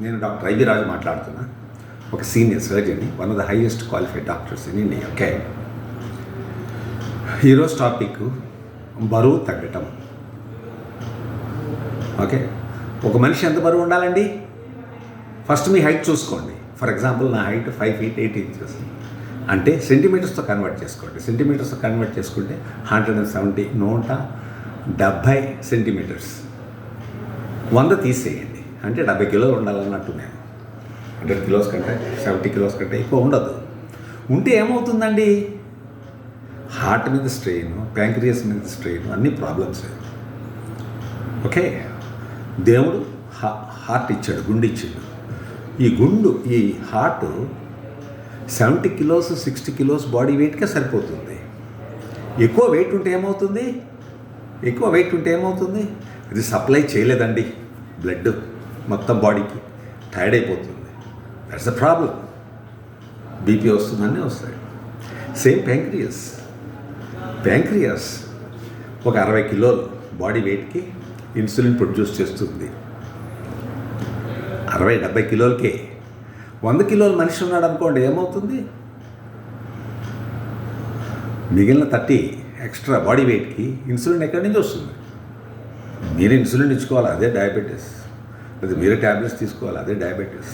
నేను doctor IB Raju మాట్లాడుతున్నా. ఒక senior surgeon one of the highest qualified doctors in India okay ఈరోజు topic బరువు తగ్గటం. ఓకే ఒక మనిషి ఎంత బరువు ఉండాలండి? ఫస్ట్ మీ హైట్ చూసుకోండి. ఫర్ ఎగ్జాంపుల్ నా height five feet eight inches అంటే సెంటీమీటర్స్తో కన్వర్ట్ చేసుకోండి. సెంటీమీటర్స్తో కన్వర్ట్ చేసుకుంటే హండ్రెడ్ అండ్ సెవెంటీ నూట డెబ్భై సెంటీమీటర్స్ వంద తీసేయండి. అంటే డెబ్బై కిలోలు ఉండాలన్నట్టు నేను హండ్రెడ్ కిలోస్ కంటే సెవెంటీ కిలోస్ కంటే ఎక్కువ ఉండదు. ఉంటే ఏమవుతుందండి? హార్ట్ మీద స్ట్రెయిన్ ప్యాంక్రియస్ మీద స్ట్రెయిన్ అన్ని ప్రాబ్లమ్స్ ఓకే? దేవుడు హా హార్ట్ ఇచ్చాడు గుండు ఇచ్చాడు. ఈ గుండు ఈ heart seventy kilos sixty kilos body వెయిట్కే సరిపోతుంది. ఎక్కువ వెయిట్ ఉంటే ఏమవుతుంది? ఎక్కువ వెయిట్ ఉంటే ఏమవుతుంది? ఇది సప్లై చేయలేదండి బ్లడ్ మొత్తం బాడీకి టైర్డ్ అయిపోతుంది. దట్స్ ద ప్రాబ్లం బీపీ వస్తుందన్నీ వస్తాయి. సేమ్ ప్యాంక్రియస్ ప్యాంక్రియస్ ఒక అరవై కిలోలు బాడీ వెయిట్కి ఇన్సులిన్ ప్రొడ్యూస్ చేస్తుంది. అరవై డెబ్బై కిలోలకే. వంద కిలోల మనిషి ఉన్నాడు అనుకోండి ఏమవుతుంది? మిగిలిన థర్టీ ఎక్స్ట్రా బాడీ వెయిట్కి ఇన్సులిన్ ఎక్కడి నుంచి వస్తుంది? మీరు ఇన్సులిన్ ఇచ్చుకోవాలి అదే డయాబెటీస్ అది మీరే ట్యాబ్లెట్స్ తీసుకోవాలి అదే డయాబెటీస్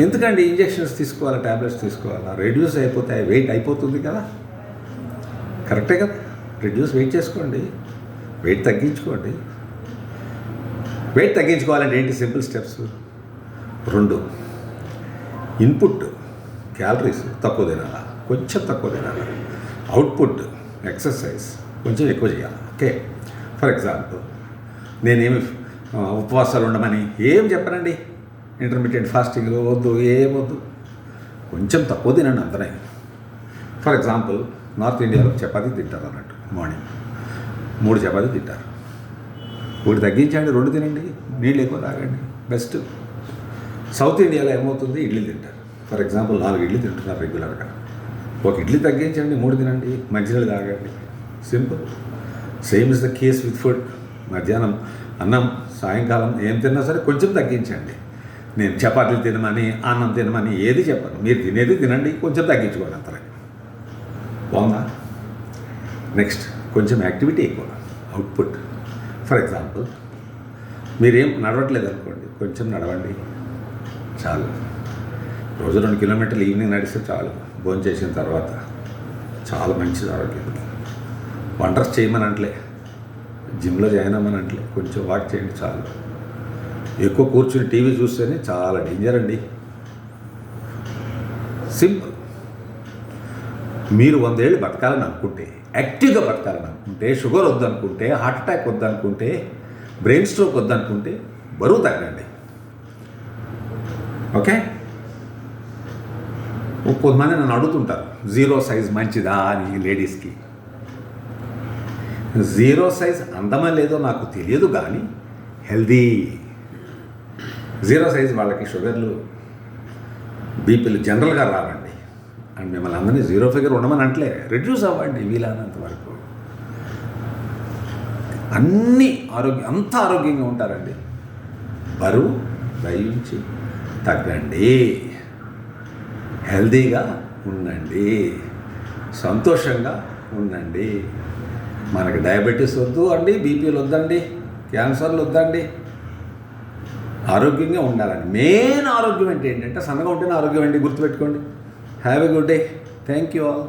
ఎందుకండి ఇంజెక్షన్స్ తీసుకోవాలా ట్యాబ్లెట్స్ తీసుకోవాలా? రెడ్యూస్ అయిపోతాయి వెయిట్ అయిపోతుంది కదా. కరెక్టే కదా? రెడ్యూస్ వెయిట్ చేసుకోండి వెయిట్ తగ్గించుకోండి. వెయిట్ తగ్గించుకోవాలంటే ఏంటి సింపుల్ స్టెప్స్ రెండు ఇన్పుట్ క్యాలరీస్ తక్కువ తినాలా? కొంచెం తక్కువ తినాలి? అవుట్పుట్ ఎక్సర్సైజ్ కొంచెం ఎక్కువ చేయాలి? ఓకే ఫర్ ఎగ్జాంపుల్ నేనేమి ఉపవాసాలు ఉండమని ఏం చెప్పనండి? ఇంటర్మీడియట్ ఫాస్టింగ్లో వద్దు ఏం వద్దు. కొంచెం తక్కువ తినండి అంతనే ఫర్ ఎగ్జాంపుల్ నార్త్ ఇండియాలో చపాతీ తింటారు అన్నట్టు మార్నింగ్ మూడు చపాతీ తింటారు. ఒకటి తగ్గించండి రెండు తినండి నీళ్ళు ఎక్కువ తాగండి బెస్ట్ సౌత్ ఇండియాలో ఏమవుతుంది? ఇడ్లీ తింటారు. ఫర్ ఎగ్జాంపుల్ నాలుగు ఇడ్లీ తింటున్నారు రెగ్యులర్గా ఒక ఇడ్లీ తగ్గించండి మూడు తినండి మంచినీళ్ళు తాగండి. Simple same is the case with food మధ్యాహ్నం అన్నం సాయంకాలం ఏం తిన్నా సరే కొంచెం తగ్గించండి. నేను చపాతీలు తినమని అన్నం తినమని ఏది చెప్పను. మీరు తినేది తినండి కొంచెం తగ్గించుకోండి అంతలే బాగుందా? నెక్స్ట్ కొంచెం యాక్టివిటీ ఎక్కువ. అవుట్పుట్. ఫర్ ఎగ్జాంపుల్ మీరేం నడవట్లేదు అనుకోండి కొంచెం నడవండి. చాలు. రోజు రెండు కిలోమీటర్లు ఈవినింగ్ నడిస్తే చాలు. భోజనం చేసిన తర్వాత చాలా మంచిది ఆరోగ్యం. వండర్స్ చేయమని అంటలే జిమ్లో జాయిన్ అవ్వమని అంటలే కొంచెం వాక్ చేయండి చాలు. ఎక్కువ కూర్చుని టీవీ చూస్తేనే చాలా డేంజర్ అండి. సింపుల్ మీరు వందేళ్ళు బతకాలని అనుకుంటే యాక్టివ్గా బతకాలని అనుకుంటే షుగర్ వద్దనుకుంటే హార్ట్ అటాక్ వద్దనుకుంటే బ్రెయిన్ స్ట్రోక్ వద్దనుకుంటే బరువు తగ్గండి. ఓకే? కొంతమంది నన్ను అడుగుతుంటారు జీరో సైజ్ మంచిదా? అని లేడీస్కి. జీరో సైజ్ అందమా లేదో నాకు తెలియదు కానీ హెల్దీ. జీరో సైజ్ వాళ్ళకి షుగర్లు బీపీలు జనరల్గా రావండి. అండ్ మిమ్మల్ని అందరినీ జీరో ఫిగర్ ఉండమని అంటలే రెడ్యూస్ అవ్వండి వీలైనంత వరకు. అన్నీ ఆరోగ్యం అంత ఆరోగ్యంగా ఉంటారండి. బరువు దయించి తగ్గండి. హెల్దీగా ఉండండి. సంతోషంగా ఉండండి. మనకి డయాబెటీస్ వద్దు అండి బీపీలు వద్దండి క్యాన్సర్లు వద్దండి. ఆరోగ్యంగా ఉండాలండి. మెయిన్ ఆరోగ్యం అంటే ఏంటంటే సన్నగా ఉంటేనే ఆరోగ్యం అండి గుర్తుపెట్టుకోండి. Have a good day thank you all